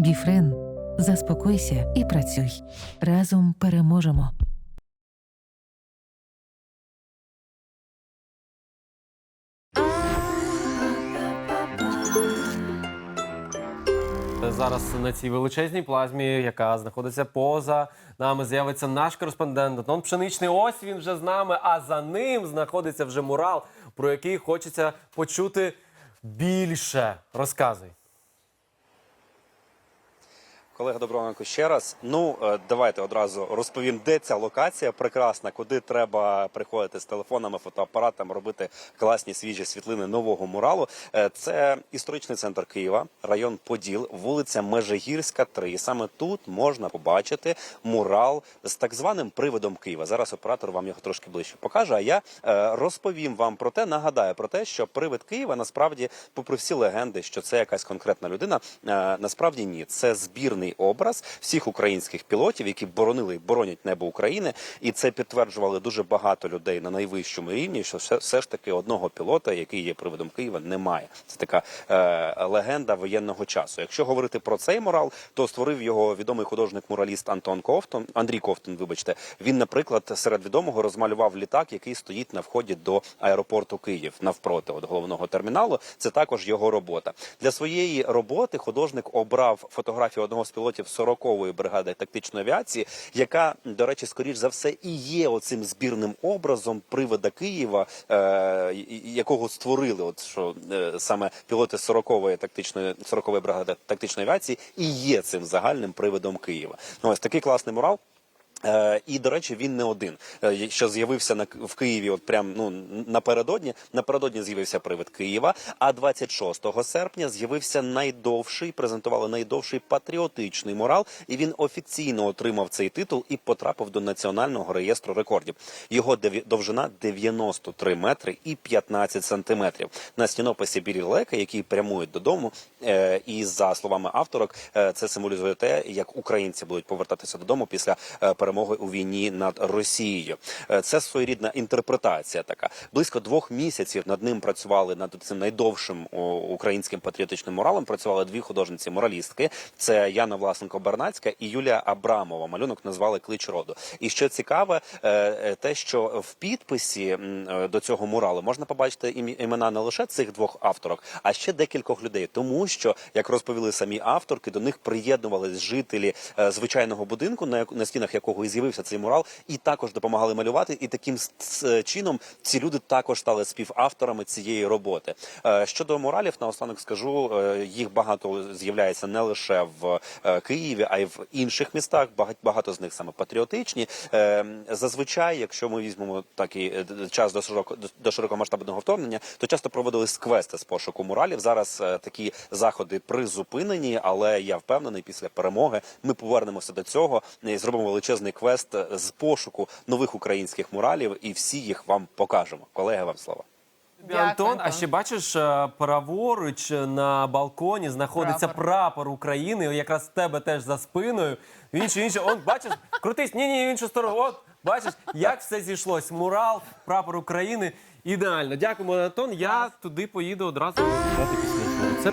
Біфрен. Заспокойся і працюй. Разом переможемо. Зараз на цій величезній плазмі, яка знаходиться поза нами, з'явиться наш кореспондент Антон Пшеничний. Ось він вже з нами. А за ним знаходиться вже мурал, про який хочеться почути більше. Розказуй. Колега доброго ранку ще раз. Ну е, давайте одразу розповім, де ця локація прекрасна, куди треба приходити з телефонами, фотоапаратами, робити класні свіжі світлини нового муралу. Е, Це історичний центр Києва, район Поділ, вулиця Межигірська, 3. Саме тут можна побачити мурал з так званим привидом Києва. Зараз оператор вам його трошки ближче покаже. А я е, розповім вам про те, нагадаю про те, що привид Києва насправді, попри всі легенди, що це якась конкретна людина, насправді ні. Це збірний образ всіх українських пілотів, які боронили боронять небо України, і це підтверджували дуже багато людей на найвищому рівні. Що все, все ж таки одного пілота, який є привидом Києва, немає. Це така е, легенда воєнного часу. Якщо говорити про цей мурал, то створив його відомий художник-мураліст Антон Ковтон, Андрій Ковтон. Вибачте, він, наприклад, серед відомого розмалював літак, який стоїть на вході до аеропорту Київ навпроти от головного терміналу. Це також його робота. Для своєї роботи художник обрав фотографію одного з пілотів 40-ї бригади тактичної авіації, яка, до речі, скоріш за все і є оцим збірним образом привода Києва, е, якого створили, от що е, саме пілоти 40-ї тактичної 40-ї бригади тактичної авіації і є цим загальним приводом Києва. Ну ось такий класний мурал. Е, і до речі, він не один. Е, що з'явився на в Києві, от прям ну напередодні. Напередодні з'явився привид Києва. А 26 серпня з'явився найдовший, презентували найдовший патріотичний мурал, і він офіційно отримав цей титул і потрапив до національного реєстру рекордів. Його довжина 93 метри і 15 сантиметрів. На стінописі білі лека, які прямують додому. Е, і за словами авторок, це символізує те, як українці будуть повертатися додому після е, перемоги у війні над Росією. Е, Це своєрідна інтерпретація. Така близько двох місяців над ним працювали над цим найдовшим українським патріотичним муралом. Працювали дві художниці-моралістки. Це Яна Власенко Бернацька і Юлія Абрамова. Малюнок назвали Клич роду. І що цікаве, е, е, те, що в підписі до цього муралу можна побачити імена не лише цих двох авторок, а ще декількох людей. Тому що, як розповіли самі авторки, до них приєднувались жителі звичайного будинку, на стінах якого і з'явився цей мурал, і також допомагали малювати. І таким с- чином ці люди також стали співавторами цієї роботи. Е, Щодо муралів, наостанок скажу, е, їх багато з'являється не лише в е, Києві, а й в інших містах. Багато з них саме патріотичні. Е, Зазвичай, якщо ми візьмемо такий е, час до широко до- широкомасштабного вторгнення, то часто проводились квести з пошуку муралів. Зараз е, такі заходи призупинені, але я впевнений, після перемоги ми повернемося до цього і зробимо величезний квест е, з пошуку нових українських муралів, і всі їх вам покажемо. Колеги, вам слово. Дякую, Антон, а ще бачиш, е, праворуч на балконі знаходиться Прапор. прапор, України. Якраз в тебе теж за спиною. В іншу, іншу. Он бачиш, крутись, ні, ні, в іншу сторону. От бачиш, як все зійшлось. Мурал, прапор України. Ідеально. Дякуємо, Антон. Я туди поїду одразу. Це